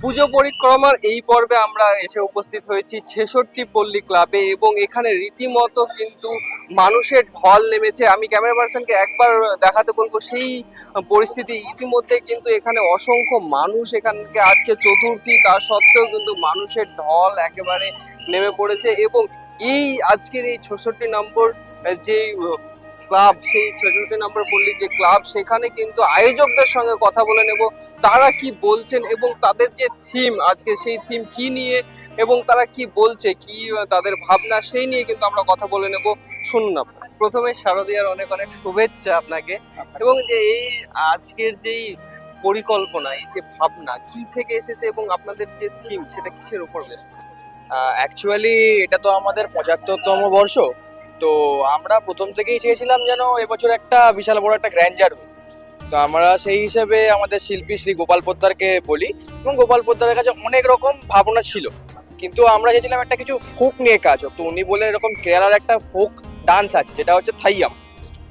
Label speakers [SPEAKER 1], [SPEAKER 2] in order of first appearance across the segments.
[SPEAKER 1] পুজো পরিক্রমার এই পর্বে আমরা এসে উপস্থিত হয়েছি ছেষট্টি পল্লী ক্লাবে এবং এখানে রীতিমতো কিন্তু মানুষের ঢল নেমেছে। আমি ক্যামেরা পার্সনকে একবার দেখাতে বলব, সেই পরিস্থিতি ইতিমধ্যে কিন্তু এখানে অসংখ্য মানুষ এখানকে আজকে চতুর্থী, তা সত্ত্বেও কিন্তু মানুষের ঢল একেবারে নেমে পড়েছে এবং এই আজকের এই ছেষট্টি নম্বর যে ক্লাব, সেই ছেষট্টি নম্বর পল্লী যে ক্লাব, সেখানে কিন্তু আয়োজকদের সঙ্গে কথা বলে নেব, তারা কি বলছেন এবং তাদের যে থিম আজকে সেই থিম কি নিয়ে এবং তারা কি বলছে, কি তাদের ভাবনা, সেই নিয়ে কিন্তু আমরা কথা বলে নেব। শুনুন প্রথমে শারদীয়ার অনেক অনেক শুভেচ্ছা আপনাকে এবং যে এই আজকের যেই পরিকল্পনা, এই যে ভাবনা, কি থেকে এসেছে এবং আপনাদের যে থিম সেটা কিসের উপর বেশ?
[SPEAKER 2] অ্যাকচুয়ালি এটা তো আমাদের পঁচাত্তরতম বর্ষ। তো আমরা প্রথম থেকেই চেয়েছিলাম যেন এবছর একটা বিশাল বড় একটা গ্র্যান্ডার হোক। তো আমরা সেই হিসেবে আমাদের শিল্পী শ্রী গোপাল পোদ্দারকে বলি এবং গোপাল পোদ্দারের কাছে অনেক রকম ভাবনা ছিল। কিন্তু আমরা চেয়েছিলাম একটা কিছু ফোক নিয়ে কাজ হোক। তো উনি বললেন এরকম কেরালার একটা ফোক ডান্স আছে, যেটা হচ্ছে থাইয়াম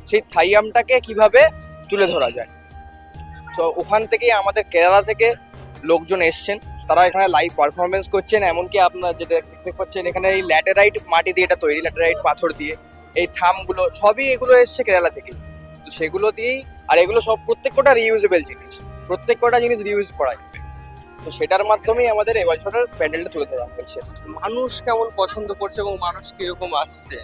[SPEAKER 2] সেই থাইয়ামটাকে কীভাবে তুলে ধরা যায়? তো ওখান থেকেই আমাদের কেরালা থেকে লোকজন এসছেন। তারা এখানে লাইভ পারফরমেন্স করছেন এমনকি আপনার যেটা দেখতে পাচ্ছেন এখানে এই ল্যাটেরাইট মাটি দিয়ে এটা তৈরি ল্যাটেরাইট পাথর দিয়ে। এই থামগুলো সবই এগুলো এসছে কেরালা থেকে। তো সেগুলো দিয়েই আর এগুলো সব প্রত্যেক কটা রিইউজেবল জিনিস। প্রত্যেক কটা জিনিস রিউজ করা যাবে। তো সেটার মাধ্যমেই আমাদের এবছরের প্যান্ডেলটা তুলে ধরা হয়েছে।
[SPEAKER 1] মানুষ কেমন পছন্দ করছে এবং মানুষ কীরকম আসছে?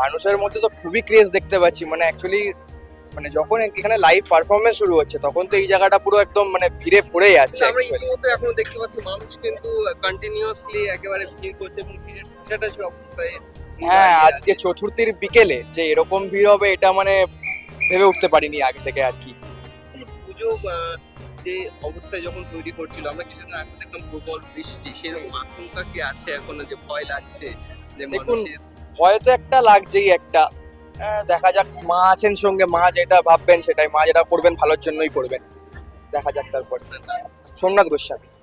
[SPEAKER 2] মানুষের মধ্যে তো খুবই ক্রেজ দেখতে পাচ্ছি। মানে অ্যাকচুয়ালি মানে যখন এখানে লাইভ পারফরমেন্স শুরু হচ্ছে তখন তো এই জায়গাটা পুরো একদম মানে ভিড়ে পড়ে যাচ্ছে
[SPEAKER 1] আমরা ইতিমধ্যে এখনও দেখতে পাচ্ছি মানুষ কিন্তু কন্টিনিউয়াসলি একেবারে ভিড় করছে এবং ভিড়ের সেটা যে অবস্থায়
[SPEAKER 2] হ্যাঁ আজকে চতুর্থীর বিকেলে যে এরকম ভিড় হবে এটা মানে ভেবে উঠতে পারিনি আগে থেকে আর কি।
[SPEAKER 1] পুজো যে অবস্থায় যখন তৈরি করছিল আমরা কিছুদিন আগে দেখলাম প্রবল বৃষ্টি সেরকম আশঙ্কা কি আছে এখনও যে ভয় লাগছে? যে
[SPEAKER 2] দেখুন, ভয় তো একটা লাগছেই একটা। দেখা যাক মা আছেন সঙ্গে, মা যেটা ভাববেন সেটাই, মা যেটা করবেন ভালোর জন্যই করবেন। দেখা যাক তারপর। সোমনাথ গোস্বামী।